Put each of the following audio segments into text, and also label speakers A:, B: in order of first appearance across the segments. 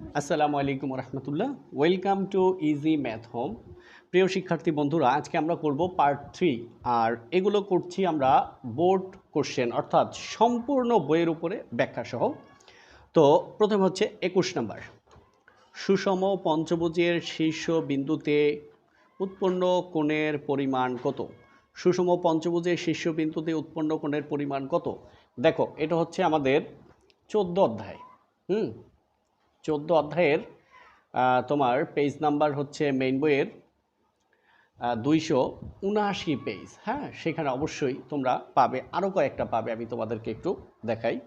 A: আসসালামু আলাইকুম রহমতুল্লাহ welcome to easy math home প্রিয় শিক্ষার্থী বন্ধুরা, আজকে আমরা করব পার্ট থ্রি আর এগুলো করছি আমরা বোর্ড কোশ্চেন অর্থাৎ সম্পূর্ণ বইয়ের উপরে ব্যাখ্যা সহ। তো প্রথম হচ্ছে একুশ নাম্বার। সুষম পঞ্চভুজের শীর্ষ বিন্দুতে উৎপন্ন কোণের পরিমাণ কত? সুষম পঞ্চভুজের শীর্ষ বিন্দুতে উৎপন্ন কোণের পরিমাণ কত? দেখো, এটা হচ্ছে আমাদের চোদ্দ অধ্যায়। হুম? চোদ্দ অধ্যায়ের তোমার পেজ নাম্বার হচ্ছে মেইন বইয়ের দুইশো উনআশি পেজ হ্যাঁ সেখানে অবশ্যই তোমরা পাবে আরও কয়েকটা পাবে, আমি তোমাদেরকে একটু দেখাই।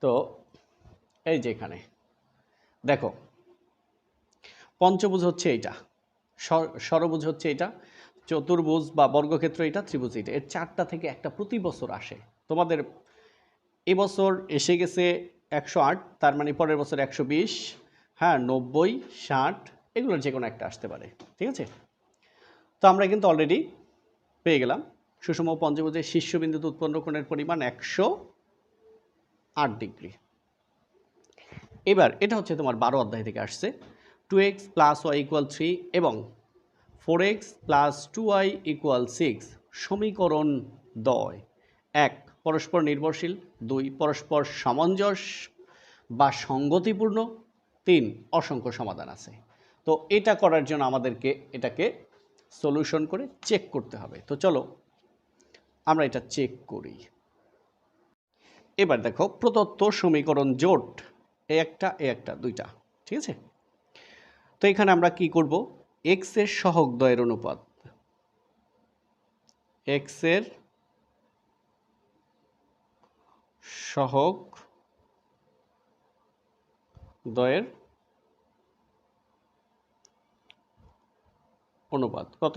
A: তো এই যে এখানে, দেখো, পঞ্চভুজ হচ্ছে এইটা স- ষড়ভুজ হচ্ছে এটা চতুর্ভুজ বা বর্গক্ষেত্র এটা ত্রিভুজ এটা এর চারটা থেকে একটা প্রতি বছর আসে। তোমাদের এবছর এসে গেছে একশো আট, তার মানে পরের বছর একশো বিশ হ্যাঁ নব্বই, ষাট এগুলোর যে কোনো একটা আসতে পারে, ঠিক আছে? তো আমরা কিন্তু অলরেডি পেয়ে গেলাম। সুষম পঞ্চভুজের শীর্ষবিন্দুতে উৎপন্ন কোণের পরিমাণ একশো আট ডিগ্রি। এবার এটা হচ্ছে তোমার বারো অধ্যায় থেকে আসছে। Two x plus y equal three এবং four x plus two y equal six সমীকরণ দয়। এক, পরস্পর নির্ভরশীল। দুই, পরস্পর সামঞ্জস বা সঙ্গতিপূর্ণ। তিন, অসংখ্য সমাধান আছে। তো এটা করার জন্য আমাদেরকে এটাকে সলিউশন করে চেক করতে হবে। তো চলো, আমরা এটা চেক করি। এবার দেখো, প্রদত্ত সমীকরণ জোট, এ একটা এ একটা, দুইটা, ঠিক আছে? তো এখানে আমরা কি করব? এক্সের সহগ দয়ের অনুপাত। এক্সের সহগ দয়ের অনুপাত কত?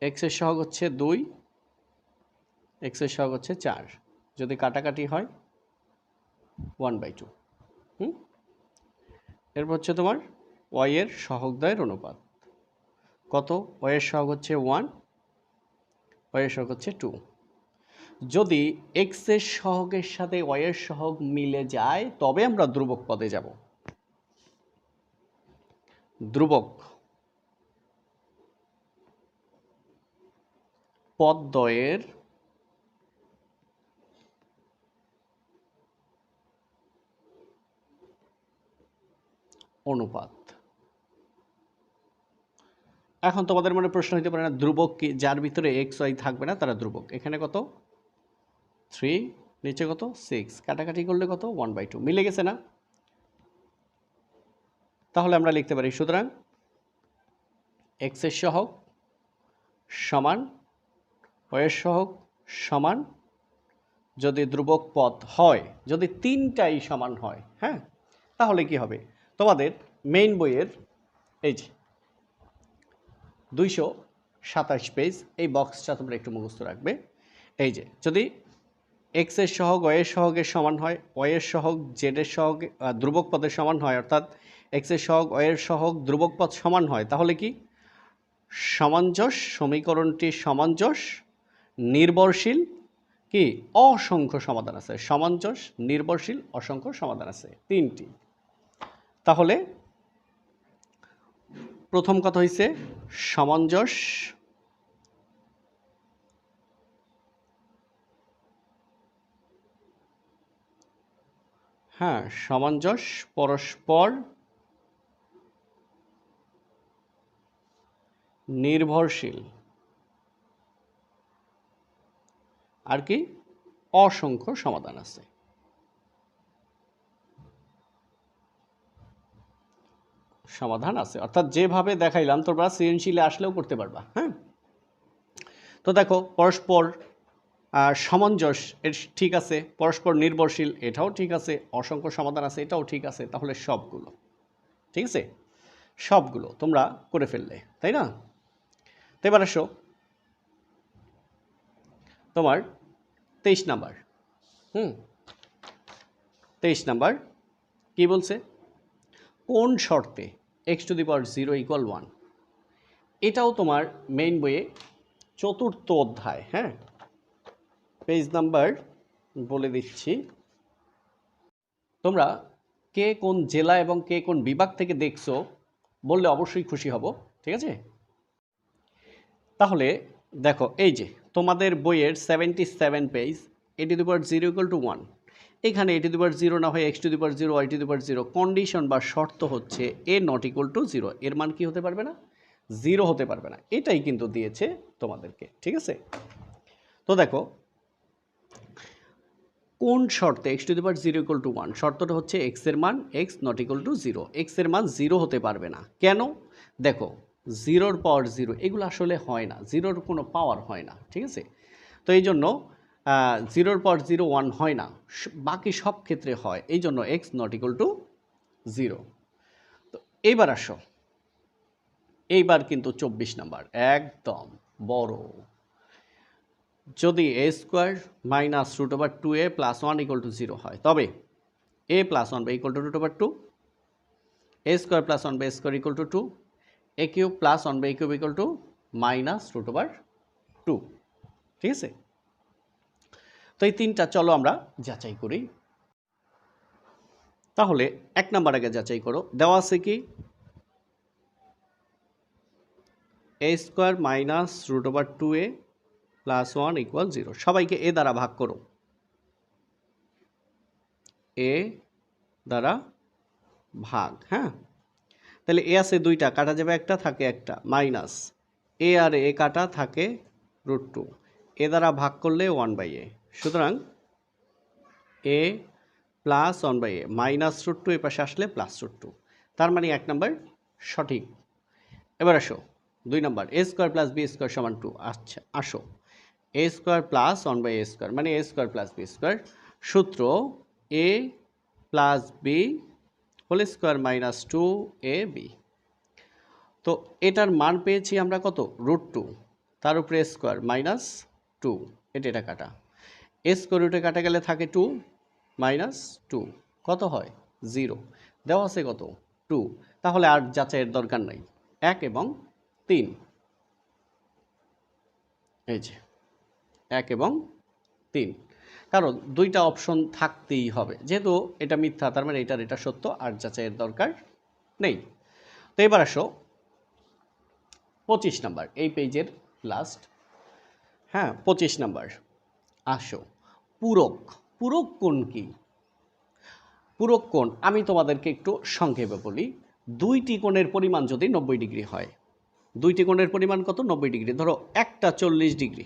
A: এক্সের সহগ হচ্ছে দুই এক্সের সহগ হচ্ছে চার। যদি কাটাকাটি হয় ওয়ান বাই টু হুম? এরপর হচ্ছে তোমার ওয়াই এর সহগদয়ের অনুপাত। কত? ওয়াই এর সহগ হচ্ছে ওয়ান ওয়াই এর সহগ হচ্ছে টু যদি এক্সের সহগের সাথে ওয়াই এর সহগ মিলে যায়, তবে আমরা ধ্রুবক পদে যাব। ধ্রুবক পদদ্বয়ের অনুপাত। এখন তোমাদের মনে প্রশ্ন হতে পারে না, ধ্রুবক কি, যার ভিতরে এক্স ওয়াই থাকবে না, তারা ধ্রুবক। এখানে কত? থ্রি নিচে কত? সিক্স কাটাকাটি করলে কত? ওয়ান বাই টু মিলে গেছে না? তাহলে আমরা লিখতে পারি, সুতরাং এক্সের সহগ সমান ওয়ের সহগ সমান, যদি ধ্রুবক পদ হয়, যদি তিনটাই সমান হয় হ্যাঁ? তাহলে কি হবে? তোমাদের মেইন বইয়ের এই যে দুইশো সাতাশ পেজ এই বক্সটা তোমরা একটু মুখস্থ রাখবে। এই যে, যদি এক্সের সহগ ওয়ের সহগের সমান হয় ওয়ের সহগ জেডের সহগ ধ্রুবক পদের সমান হয়, অর্থাৎ এক্সের সহগ ওয়ের সহগ, ধ্রুবক পদ সমান হয়। তাহলে কি? সামঞ্জস সমীকরণটি সামঞ্জস নির্ভরশীল, কি? অসংখ্য সমাধান আছে। সামঞ্জস নির্ভরশীল, অসংখ্য সমাধান আছে। তিনটি। তাহলে প্রথম কথা হইছে সামঞ্জস হ্যাঁ সামঞ্জস পরস্পর, নির্ভরশীল। আর কি? অসংখ্য সমাধান আছে। সমাধান আছে। অর্থাৎ যেভাবে দেখাইলাম, তোমরা সৃজনশীলে আসলেও করতে পারবা হ্যাঁ? তো দেখো, পরস্পর সামঞ্জস এর ঠিক আছে, পরস্পর নির্ভরশীল, এটাও ঠিক আছে, অসংখ্য সমাধান আছে, এটাও ঠিক আছে, তাহলে সবগুলো, ঠিক আছে? সবগুলো তোমরা করে ফেললে, তাই না? তো এবার আসো, তোমার তেইশ নাম্বার, হুম? তেইশ নাম্বার, কি বলছে? কোন শর্তে x to the power zero equal one এটাও তোমার মেইন বইয়ে চতুর্থ অধ্যায় হ্যাঁ? পেজ নাম্বার বলে দিচ্ছি। তোমরা কে কোন জেলা এবং কে কোন বিভাগ থেকে দেখছ বললে অবশ্যই খুশি হব, ঠিক আছে? তাহলে দেখো, এই যে তোমাদের বইয়ের সেভেন্টি সেভেন পেজ এটি দুবার জিরো ইকুয়াল টু ওয়ান এখানে এটি দুবার জিরো না হয় এক্স টু দুবার জিরো ওয়াই টু দুবার জিরো কন্ডিশন বা শর্ত হচ্ছে a not equal to zero এর মান কি হতে পারবে না? জিরো হতে পারবে না। এটাই কিন্তু দিয়েছে তোমাদেরকে, ঠিক আছে? তো দেখো কোন শর্তে x to the power zero equal to one শর্তটা হচ্ছে এক্সের মান x not equal to zero এক্সের মান জিরো হতে পারবে না। কেন? দেখো জিরোর পাওয়ার জিরো এগুলো আসলে হয় না। জিরোর কোনো পাওয়ার হয় না, ঠিক আছে? তো এই জন্য জিরোর পাওয়ার জিরো ওয়ান হয় না। বাকি সব ক্ষেত্রে হয়। এই জন্য x not equal to zero তো এইবার আসো। এইবার কিন্তু চব্বিশ নাম্বার। একদম বড়। যদি a square minus root over two a plus one equal to zero হয়, তবে a plus one by equal to root over two a square plus one by square equal to two a cube plus one by cube equal to minus root over two ঠিক আছে? তো এই তিনটা চলো আমরা যাচাই করি। তাহলে এক নাম্বার আগে যাচাই করো। দেওয়া আছে কি? A square minus root over two a plus one equal zero সবাইকে এ দ্বারা ভাগ করো। এ দ্বারা ভাগ হ্যাঁ? তাহলে এ আছে দুইটা, কাটা যাবে একটা, থাকে একটা মাইনাস এ আর এ কাটা থাকে রুট টু এ দ্বারা ভাগ করলে ওয়ান বাই এ সুতরাং a plus one by a minus root two a পাশে আসলে প্লাস রুট টু তার মানে এক নাম্বার সঠিক। এবার আসো, দুই number a square plus b square সমান টু আচ্ছা আসো। A square plus one by a square মানে a square plus b square সূত্র a plus b whole square minus two a b তো এটার মান পেয়েছি আমরা কত? রুট টু তার উপরে স্কোয়ার মাইনাস টু এটা এটা কাটা। এ স্কোয়ার রুটে কাটা গেলে থাকে টু মাইনাস টু কত হয়? জিরো দেওয়া আছে কত? টু তাহলে আর যাচাইয়ের দরকার নাই। এক এবং তিন। এই যে। এক এবং তিন। কারণ দুইটা অপশন থাকতেই হবে। যেহেতু এটা মিথ্যা, তার মানে এটার এটা সত্য, আর যাচাইয়ের দরকার নেই। তো এবার আসো পঁচিশ নাম্বার, এই পেজের লাস্ট হ্যাঁ পঁচিশ নাম্বার। আসো, পূরক। পূরক কোন কি? পূরক কোণ, আমি তোমাদেরকে একটু সংক্ষেপে বলি। দুইটি কোণের পরিমাণ যদি নব্বই ডিগ্রি হয়, দুইটি কোণের পরিমাণ কত? নব্বই ডিগ্রি। ধরো একটা চল্লিশ ডিগ্রি।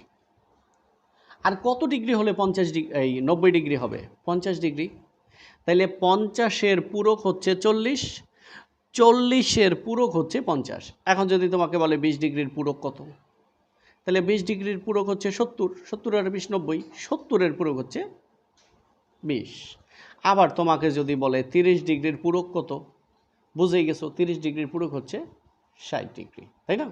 A: আর কত ডিগ্রি হলে পঞ্চাশ ডিগ্রি, এই নব্বই ডিগ্রি হবে? পঞ্চাশ ডিগ্রি। তাইলে পঞ্চাশের পূরক হচ্ছে চল্লিশ, চল্লিশের পূরক হচ্ছে পঞ্চাশ। এখন যদি তোমাকে বলে বিশ ডিগ্রির পূরক কত? তাহলে বিশ ডিগ্রির পূরক হচ্ছে সত্তর সত্তর আর বিশ নব্বই, সত্তরের পূরক হচ্ছে বিশ। আবার তোমাকে যদি বলে তিরিশ ডিগ্রির পূরক কত? বুঝেই গেছো, তিরিশ ডিগ্রির পূরক হচ্ছে ষাট ডিগ্রি, তাই না?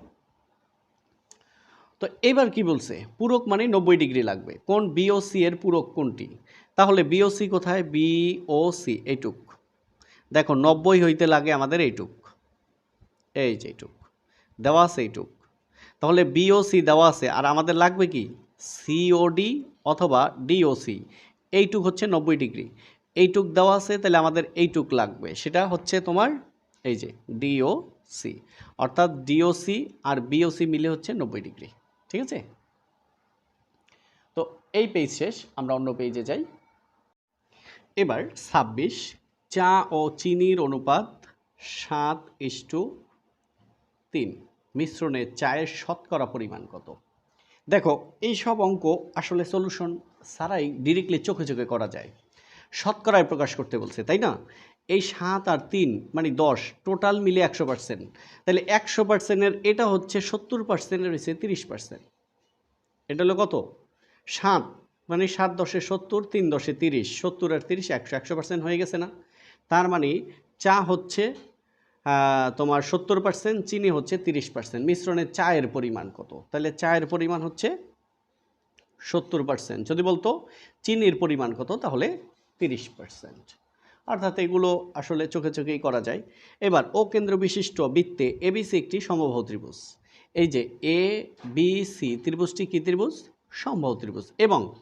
A: তো এবার কি বলছে? পূরক মানে নব্বই ডিগ্রি লাগবে। কোন বিওসি এর পূরক কোনটি? তাহলে বিওসি কোথায়? বিওসি এইটুক। দেখো, নব্বই হইতে লাগে আমাদের এইটুক। এই যে এইটুক। দেওয়া আছে এইটুক। তাহলে বিওসি দেওয়া আছে, আর আমাদের লাগবে কি? সিওডি অথবা ডিওসি এইটুক হচ্ছে নব্বই ডিগ্রি। এইটুক দেওয়া আছে, তাহলে আমাদের এইটুক লাগবে। সেটা হচ্ছে তোমার এই যে ডিওসি অর্থাৎ ডিওসি আর বিওসি মিলে হচ্ছে নব্বই ডিগ্রি। ঠিক আছে? তো এই পেজ শেষ, আমরা অন্য পেজে যাই। এবার ছাব্বিশ, চা ও চিনির অনুপাত সাত ইস্টু তিন। মিশ্রণে চায়ের শতকরা পরিমাণ কত? দেখো, এই সব অঙ্ক আসলে সলিউশন ছাড়াই ডিরেক্টলি চোখে চোখে করা যায়। শতকরায় প্রকাশ করতে বলছে, তাই না? এই সাত আর তিন মানে দশ টোটাল মিলে একশো পার্সেন্ট তাহলে একশো পার্সেন্টের এটা হচ্ছে সত্তর পার্সেন্টের হচ্ছে তিরিশ পার্সেন্ট এটা হলো কত? সাত মানে সাত দশে সত্তর, তিন দশে তিরিশ। সত্তর আর তিরিশ একশো একশো পার্সেন্ট হয়ে গেছে না? তার মানে চা হচ্ছে তোমার সত্তর পার্সেন্ট চিনি হচ্ছে তিরিশ পার্সেন্ট মিশ্রণে চায়ের পরিমাণ কত? তাহলে চায়ের পরিমাণ হচ্ছে সত্তর পার্সেন্ট যদি বলতো, চিনির পরিমাণ কত? তাহলে তিরিশ পার্সেন্ট অর্থাৎ এগুলো আসলে চোখে চোখেই করা যায়। এবার, ও কেন্দ্র বিশিষ্ট বৃত্তে এবিসি একটি সমবাহু ত্রিভুজ। এই যে এ, বি, সি ত্রিভুজটি কী ত্রিভুজ? সম্ভব ত্রিভুজ। এবং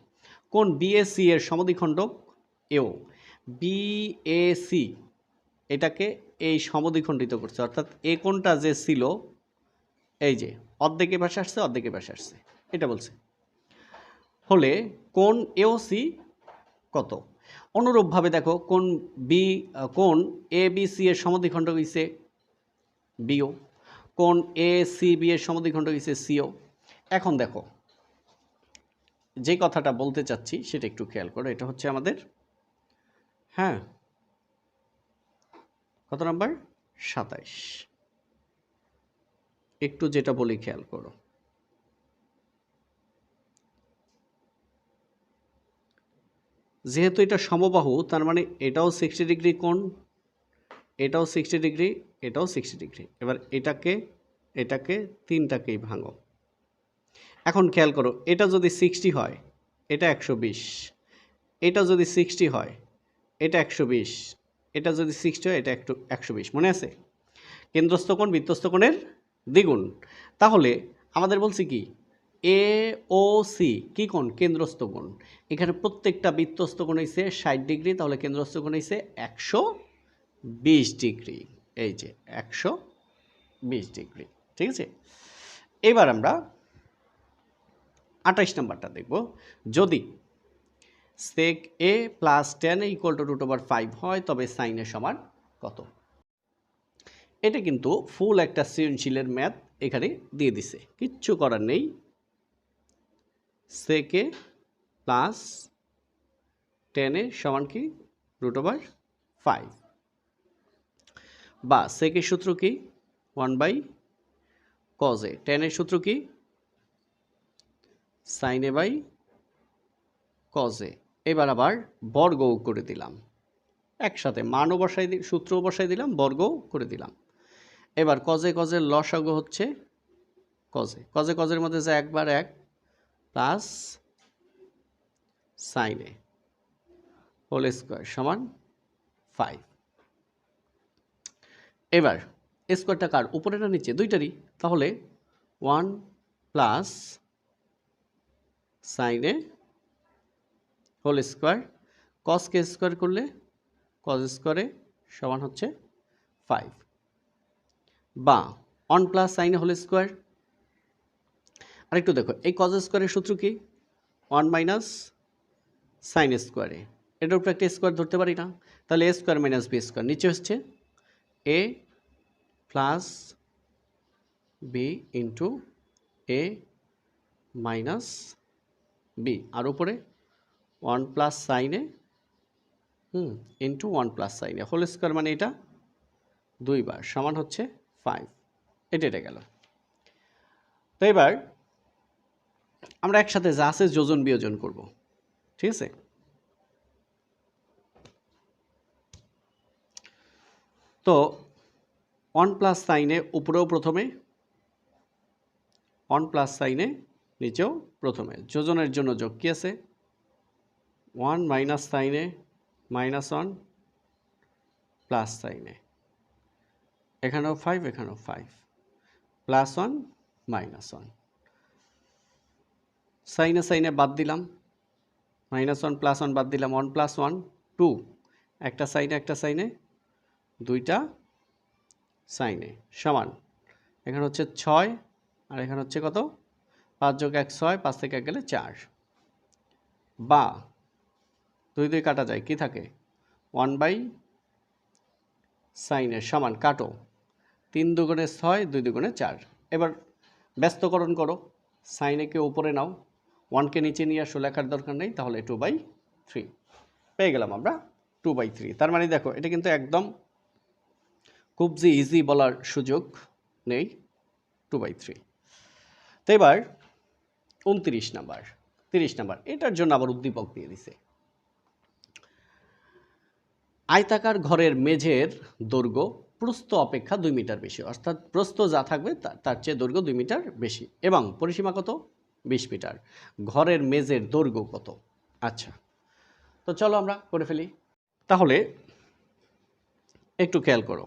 A: কোন বিএসসি এর সমদ্বিখণ্ডক এও। বি এ সি এটাকে এই সমদ্বিখণ্ডিত করছে। অর্থাৎ এ কোনটা যে ছিল, এই যে অর্ধেকে পাশে আসছে, অর্ধেকে পাশে আসছে। এটা বলছে। হলে কোন এও সি কত? অনুরূপভাবে দেখো, কোন বি কোন এ বি সি এর সমদ্বিখণ্ড হইছে বিও, কোন এ সি বি এর সমদ্বিখণ্ড হইছে সিও। এখন দেখো, যে কথাটা বলতে চাচ্ছি সেটা একটু খেয়াল করো, এটা হচ্ছে আমাদের হ্যাঁ কত নাম্বার? সাতাইশ। একটু যেটা বলি খেয়াল করো। যেহেতু এটা সমবাহু, তার মানে এটাও সিক্সটি ডিগ্রি কোণ, এটাও সিক্সটি ডিগ্রি এটাও সিক্সটি ডিগ্রি এবার এটাকে এটাকে, তিনটাকেই ভাঙো। এখন খেয়াল করো, এটা যদি সিক্সটি হয়, এটা একশো বিশ। এটা যদি সিক্সটি হয়, এটা একশো বিশ। এটা যদি সিক্সটি হয়, এটা একটু একশো বিশ। মনে আছে? কেন্দ্রস্থ কোণ দ্বিগুণ। তাহলে আমাদের বলছি কি? এ ও সি কী কোণ? কেন্দ্রস্থ কোণ। এখানে প্রত্যেকটা বৃত্তস্থ কোণ হইছে ষাট ডিগ্রি, তাহলে কেন্দ্রস্থ কোণ হইছে একশো বিশ ডিগ্রি। এই যে, একশো বিশ ডিগ্রি, ঠিক আছে? এবার আমরা আঠাইশ নাম্বারটা দেখব। যদি sec a plus tan equal to root over five হয়, তবে সাইনের সমান কত? এটা কিন্তু ফুল একটা সৃজনশীলের ম্যাথ এখানে দিয়ে দিছে। কিচ্ছু করার নেই। সেকে প্লাস টেনের সমান কি? Root over five. বা সেকের সূত্র কি? ওয়ান বাই কজে। টেনের সূত্র কি? সাইনে বাই কজে। এবার আবার বর্গ করে দিলাম। একসাথে মানও বসাই সূত্রও বসাই দিলাম, বর্গও করে দিলাম। এবার কজে কজের লসাগ হচ্ছে কজে। কজে কজের মধ্যে যে একবার এক প্লাস সাইনে হোল স্কোয়ার সমান ফাইভ। এবার স্কোয়ারটা কার? উপরে নিচে, দুইটারই। তাহলে ওয়ান প্লাস সাইনে হোল স্কোয়ার কসকে স্কোয়ার করলে কজ স্কোয়ারে সমান হচ্ছে ফাইভ। বা ওয়ান প্লাস সাইনে হোল স্কোয়ার আরেকটু দেখো, এই কজ স্কোয়ারের সূত্র কি? ওয়ান মাইনাস সাইন স্কোয়ারে এটার উপরে একটা স্কোয়ার ধরতে পারি না। তাহলে a square minus b square নিচে হচ্ছে a plus b into a minus b আর উপরে ওয়ান প্লাস সাইনে হুম ইন্টু ওয়ান প্লাস সাইনে হোল স্কোয়ার মানে এটা দুইবার, সমান হচ্ছে ফাইভ এটা এটা গেল। তো এবার আমরা একসাথে যা আছে যোজন বিয়োজন করব। ঠিক আছে? তো ওয়ান প্লাস সাইনে উপরেও প্রথমে ওয়ান প্লাস সাইনে নিচেও প্রথমে। যোজনের জন্য যোগ কী আছে? ওয়ান মাইনাস সাইনে মাইনাস ওয়ান প্লাস সাইনে এখানেও ফাইভ এখানেও five plus one minus one সাইনে সাইনে বাদ দিলাম। মাইনাস ওয়ান প্লাস ওয়ান বাদ দিলাম। One plus one, two. একটা সাইনে একটা সাইনে, দুইটা সাইনে, সমান। এখানে হচ্ছে ছয়, আর এখানে হচ্ছে কত? পাঁচ যোগ এক ছয়, পাঁচ থেকে এক গেলে চার। বা, দুই দুই কাটা যায়, কি থাকে? ওয়ান বাই সাইনের সমান কাটো। তিন দুগুণে ছয়, দুই দুগুণে চার। এবার ব্যস্তকরণ করো। সাইনেকে উপরে নাও। ওয়ানকে নিচে নিয়ে আসো লেখার দরকার নেই, তাহলে টু বাই থ্রি পেয়ে গেলাম আমরা টু বাই থ্রি তার মানে দেখো, এটা কিন্তু একদম খুব যে ইজি বলার সুযোগ নেই টু বাই থ্রি তো এবার উনত্রিশ নাম্বার তিরিশ নাম্বার এটার জন্য আবার উদ্দীপক দিয়ে দিছে। আয়তাকার ঘরের মেঝের দৈর্ঘ্য প্রস্থ অপেক্ষা দুই মিটার বেশি, অর্থাৎ প্রস্থ যা থাকবে তার চেয়ে দৈর্ঘ্য দুই মিটার বেশি। এবং পরিসীমা কত? বিশ মিটার। ঘরের মেঝের দৈর্ঘ্য কত? আচ্ছা তো চলো আমরা করে ফেলি। তাহলে একটু খেয়াল করো।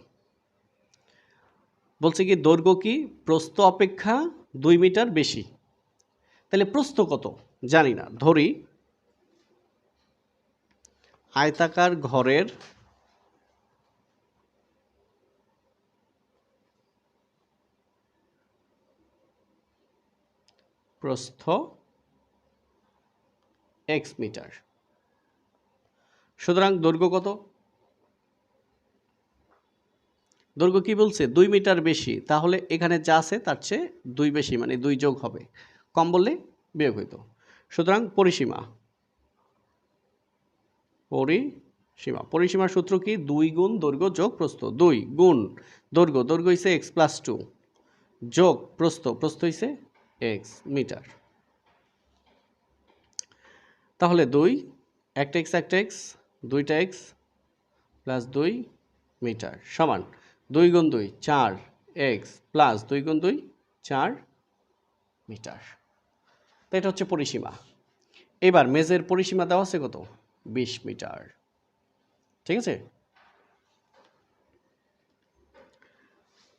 A: বলছে কি, দৈর্ঘ্য কি? প্রস্থ অপেক্ষা দুই মিটার বেশি। তাহলে প্রস্থ কত? জানি না, ধরি আয়তাকার ঘরের প্রস্থ এক্স মিটার। সুতরাং দৈর্ঘ্য কত? দৈর্ঘ্য কি বলছে? দুই মিটার বেশি। তাহলে এখানে যা আছে তার চেয়ে দুই বেশি মানে দুই যোগ হবে। কম বললে বিয়োগ হইতো। সুতরাং পরিসীমা। পরিসীমা। পরিসীমার সূত্র কি? দুই গুণ দৈর্ঘ্য যোগ প্রস্থ। দুই গুণ দৈর্ঘ্য। দৈর্ঘ্য হইছে এক্স প্লাস টু। যোগ প্রস্থ। প্রস্থ হইছে এক্স মিটার। তাহলে দুই, একটা এক্স একটা এক্স দুইটা এক্স প্লাস দুই মিটার সমান দুই গুণ দুই, চার এক্স প্লাস দুই গুণ দুই, চার মিটার। তো এটা হচ্ছে পরিসীমা। এবার মেজের পরিসীমা দেওয়া আছে কত? বিশ মিটার। ঠিক আছে?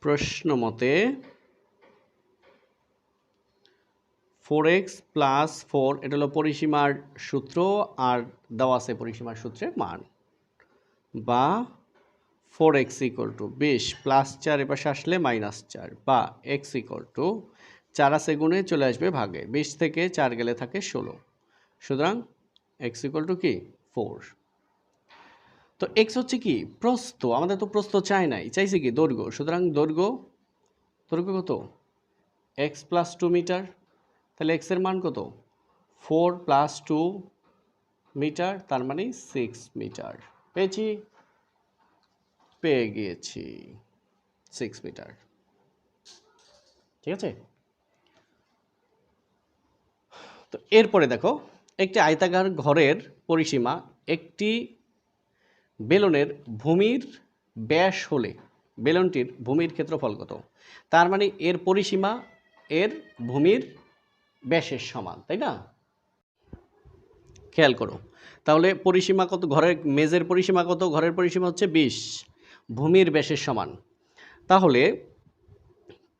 A: প্রশ্ন মতে ফোর এক্স প্লাস ফোর এটা হলো পরিসীমার সূত্র আর দেওয়া আছে পরিসীমার সূত্রের মান। বা ফোর এক্স ইকুয়াল টু বিশ প্লাস চার এপাশে আসলে মাইনাস চার, বা এক্স ইকুয়াল টু চার আছে গুণে চলে আসবে ভাগে, বিশ থেকে চার গেলে থাকে ষোলো। সুতরাং এক্স ইকুয়াল টু কি? ফোর তো এক্স হচ্ছে কি? প্রস্থ, আমাদের তো প্রস্থ চাই নাই, চাইছে কি? দৈর্ঘ্য, সুতরাং দৈর্ঘ্য দৈর্ঘ্য কত? এক্স প্লাস টু মিটার তাহলে এক্সের মান কত? ফোর প্লাস টু মিটার তার মানে সিক্স মিটার পেয়েছি? পেয়ে গিয়েছি। সিক্স মিটার ঠিক আছে? তো এরপরে দেখো, একটি আয়তাকার ঘরের পরিসীমা একটি বেলনের ভূমির ব্যাস হলে বেলনটির ভূমির ক্ষেত্রফল কত? তার মানে এর পরিসীমা এর ভূমির ব্যাসের সমান, তাই না? খেয়াল করো। তাহলে পরিসীমা কত? ঘরের মেজের পরিসীমা কত? ঘরের পরিসীমা হচ্ছে বিশ। ভূমির ব্যাসের সমান। তাহলে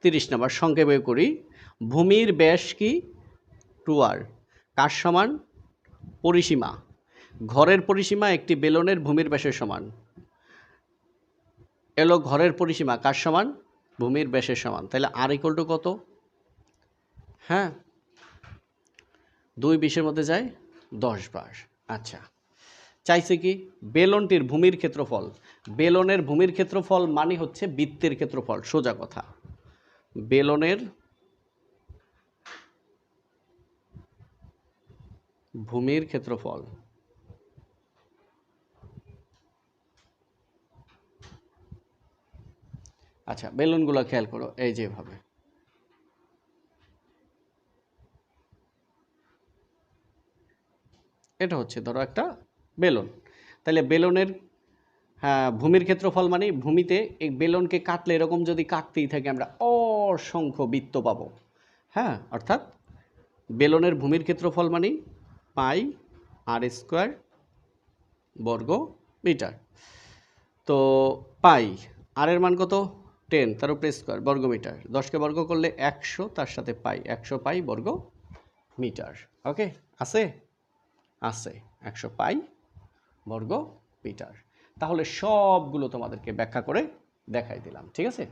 A: তিরিশ নাম্বার সংক্ষেপে করি। ভূমির ব্যাস কি? টু আর। কার সমান? পরিসীমা। ঘরের পরিসীমা একটি বেলনের ভূমির ব্যাসের সমান। এলো ঘরের পরিসীমা। কার সমান? ভূমির ব্যাসের সমান। তাহলে আর ইকুয়াল টু কত? হ্যাঁ? দুই বিশের মধ্যে যায় দশ বার। আচ্ছা চাইছে কি বেলনটির ভূমির ক্ষেত্রফল। বেলনের ভূমির ক্ষেত্রফল মানে হচ্ছে বৃত্তের ক্ষেত্রফল, সোজা কথা। বেলনের ভূমির ক্ষেত্রফল আচ্ছা বেলুনগুলো খেয়াল করো, এই যেভাবে এটা হচ্ছে ধরো একটা বেলুন। তাহলে বেলুনের হ্যাঁ ভূমির ক্ষেত্রফল মানে ভূমিতে এই বেলুনকে কাটলে এরকম যদি কাটতেই থাকে আমরা অসংখ্য বৃত্ত পাবো। হ্যাঁ অর্থাৎ বেলনের ভূমির ক্ষেত্রফল মানে পাই আর স্কোয়ার বর্গ মিটার। তো পাই, আর এর মান কত? টেন, তার উপরে স্কোয়ার বর্গ মিটার। দশকে বর্গ করলে একশো, তার সাথে পাই, একশো পাই বর্গ মিটার। ওকে, আছে? আছে একশো পাই বর্গ মিটার। তাহলে সবগুলো তোমাদেরকে ব্যাখ্যা করে দেখাই দিলাম ঠিক আছে?